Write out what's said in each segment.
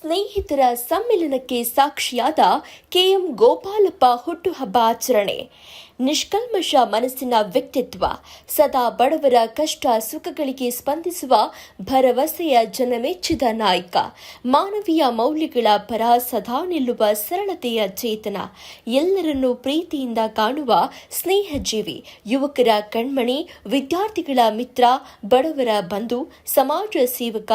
ಸ್ನೇಹಿತರ ಸಮ್ಮಿಲನಕ್ಕೆ ಸಾಕ್ಷಿಯಾದ ಕೆಎಂ ಗೋಪಾಲಪ್ಪ ಹುಟ್ಟುಹಬ್ಬ ಆಚರಣೆ. ನಿಷ್ಕಲ್ಮಶ ಮನಸ್ಸಿನ ವ್ಯಕ್ತಿತ್ವ, ಸದಾ ಬಡವರ ಕಷ್ಟ ಸುಖಗಳಿಗೆ ಸ್ಪಂದಿಸುವ ಭರವಸೆಯ ಜನಮೆಚ್ಚಿದ ನಾಯಕ, ಮಾನವೀಯ ಮೌಲ್ಯಗಳ ಪರ ಸದಾ ನಿಲ್ಲುವ ಸರಳತೆಯ ಚೇತನ, ಎಲ್ಲರನ್ನೂ ಪ್ರೀತಿಯಿಂದ ಕಾಣುವ ಸ್ನೇಹಜೀವಿ, ಯುವಕರ ಕಣ್ಮಣಿ, ವಿದ್ಯಾರ್ಥಿಗಳ ಮಿತ್ರ, ಬಡವರ ಬಂಧು, ಸಮಾಜ ಸೇವಕ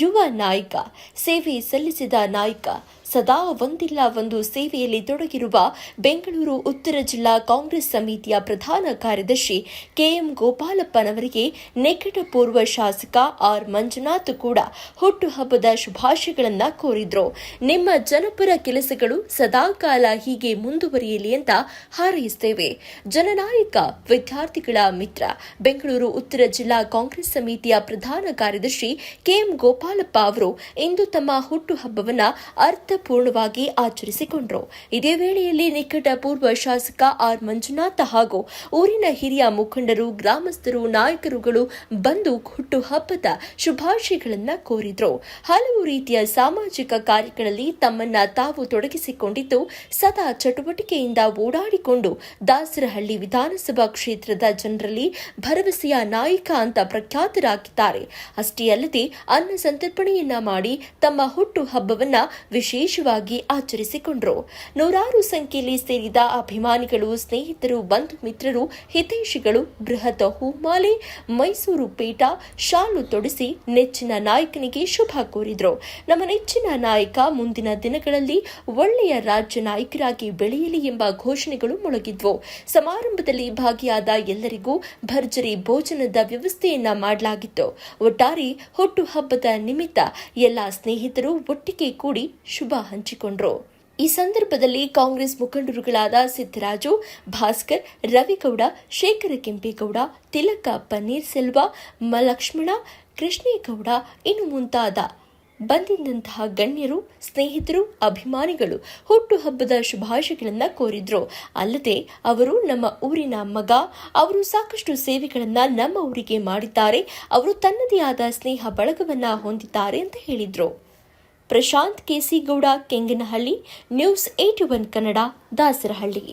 ಯುವ ನಾಯಕ ಸೇವೆ ಸಲ್ಲಿಸಿದ ನಾಯಕ ಸದಾ ಒಂದಿಲ್ಲ ಒಂದು ಸೇವೆಯಲ್ಲಿ ತೊಡಗಿರುವ ಬೆಂಗಳೂರು, ಉತ್ತರ ಜಿಲ್ಲಾ ಕಾಂಗ್ರೆಸ್ ಸಮಿತಿಯ ಪ್ರಧಾನ ಕಾರ್ಯದರ್ಶಿ ಕೆಎಂ ಗೋಪಾಲಪ್ಪನವರಿಗೆ ನಿಕಟಪೂರ್ವ ಶಾಸಕ ಆರ್ ಮಂಜುನಾಥ್ ಕೂಡ ಹುಟ್ಟುಹಬ್ಬದ ಶುಭಾಶಯಗಳನ್ನು ಕೋರಿದ್ರು. ನಿಮ್ಮ ಜನಪರ ಕೆಲಸಗಳು ಸದಾಕಾಲ ಹೀಗೆ ಮುಂದುವರಿಯಲಿ ಅಂತ ಹಾರೈಸುತ್ತೇವೆ. ಜನನಾಯಕ ವಿದ್ಯಾರ್ಥಿಗಳ ಮಿತ್ರ, ಬೆಂಗಳೂರು, ಉತ್ತರ ಜಿಲ್ಲಾ ಕಾಂಗ್ರೆಸ್ ಸಮಿತಿಯ ಪ್ರಧಾನ ಕಾರ್ಯದರ್ಶಿ ಕೆಎಂ ಗೋಪಾಲಪ್ಪ ಅವರು ಇಂದು ತಮ್ಮ ಹುಟ್ಟುಹಬ್ಬವನ್ನ ಅರ್ಥಪೂರ್ಣವಾಗಿ ಆಚರಿಸಿಕೊಂಡರು. ಇದೇ ವೇಳೆಯಲ್ಲಿ ನಿಕಟ ಪೂರ್ವ ಶಾಸಕ ಆರ್. ಮಂಜುನಾಥ ಹಾಗೂ ಊರಿನ ಹಿರಿಯ ಮುಖಂಡರು, ಗ್ರಾಮಸ್ಥರು, ನಾಯಕರುಗಳು ಬಂದು ಹುಟ್ಟುಹಬ್ಬದ ಶುಭಾಶಯಗಳನ್ನ ಕೋರಿದ್ರು. ಹಲವು ರೀತಿಯ ಸಾಮಾಜಿಕ ಕಾರ್ಯಗಳಲ್ಲಿ ತಮ್ಮನ್ನ ತಾವು ತೊಡಗಿಸಿಕೊಂಡಿದ್ದು, ಸದಾ ಚಟುವಟಿಕೆಯಿಂದ ಓಡಾಡಿಕೊಂಡು ದಾಸರಹಳ್ಳಿ ವಿಧಾನಸಭಾ ಕ್ಷೇತ್ರದ ಜನರಲ್ಲಿ ಭರವಸೆಯ ನಾಯಕ ಅಂತ ಪ್ರಖ್ಯಾತರಾಗಿದ್ದಾರೆ. ಅಷ್ಟೇ ಅಲ್ಲದೆ, ಅನ್ನ ಸಂತರ್ಪಣೆಯನ್ನ ಮಾಡಿ ತಮ್ಮ ಹುಟ್ಟು ಹಬ್ಬವನ್ನ ವಿಶೇಷವಾಗಿ ಆಚರಿಸಿಕೊಂಡರು. ನೂರಾರು ಸಂಖ್ಯೆಯಲ್ಲಿ ಸೇರಿದ ಅಭಿಮಾನಿಗಳು, ಸ್ನೇಹಿತರು, ಬಂಧು ಮಿತ್ರರು, ಹಿತೈಷಿಗಳು, ಬೃಹತ್ ಹೂಮಾಲೆ, ಮೈಸೂರು ಪೀಠ, ಶಾಲು ತೊಡಿಸಿ ನೆಚ್ಚಿನ ನಾಯಕನಿಗೆ ಶುಭ ಕೋರಿದರು. ನಮ್ಮ ನೆಚ್ಚಿನ ನಾಯಕ ಮುಂದಿನ ದಿನಗಳಲ್ಲಿ ಒಳ್ಳೆಯ ರಾಜ್ಯ ನಾಯಕರಾಗಿ ಬೆಳೆಯಲಿ ಎಂಬ ಘೋಷಣೆಗಳು ಮೊಳಗಿದ್ವು. ಸಮಾರಂಭದಲ್ಲಿ ಭಾಗಿಯಾದ ಎಲ್ಲರಿಗೂ ಭರ್ಜರಿ ಭೋಜನದ ವ್ಯವಸ್ಥೆಯನ್ನ ಮಾಡಲಾಗಿತ್ತು. ಒಟ್ಟಾರೆ, ಹುಟ್ಟುಹಬ್ಬದ ನಿಮಿತ್ತ ಎಲ್ಲ ಸ್ನೇಹಿತರು ಒಟ್ಟಿಗೆ ಕೂಡಿ ಶುಭ ಹಂಚಿಕೊಂಡ್ರು. ಈ ಸಂದರ್ಭದಲ್ಲಿ ಕಾಂಗ್ರೆಸ್ ಮುಖಂಡರುಗಳಾದ ಸಿದ್ದರಾಜು, ಭಾಸ್ಕರ್, ರವಿಗೌಡ, ಶೇಖರ ಕೆಂಪೇಗೌಡ, ತಿಲಕ ಪನ್ನೀರ್ ಸೆಲ್ವ, ಮ ಲಕ್ಷ್ಮಣ, ಕೃಷ್ಣೇಗೌಡ ಇನ್ನು ಮುಂತಾದ ಬಂದಿದ್ದಂತಹ ಗಣ್ಯರು, ಸ್ನೇಹಿತರು, ಅಭಿಮಾನಿಗಳು ಹುಟ್ಟುಹಬ್ಬದ ಶುಭಾಶಯಗಳನ್ನು ಕೋರಿದ್ರು. ಅಲ್ಲದೆ ಅವರು ನಮ್ಮ ಊರಿನ ಮಗ, ಅವರು ಸಾಕಷ್ಟು ಸೇವೆಗಳನ್ನ ನಮ್ಮ ಊರಿಗೆ ಮಾಡಿದ್ದಾರೆ, ಅವರು ತನ್ನದೇ ಆದ ಸ್ನೇಹ ಬಳಗವನ್ನ ಹೊಂದಿದ್ದಾರೆ ಅಂತ ಹೇಳಿದ್ರು. Prashanth K C Gowda Kenganahalli news eighty one Kannada Dasarahalli.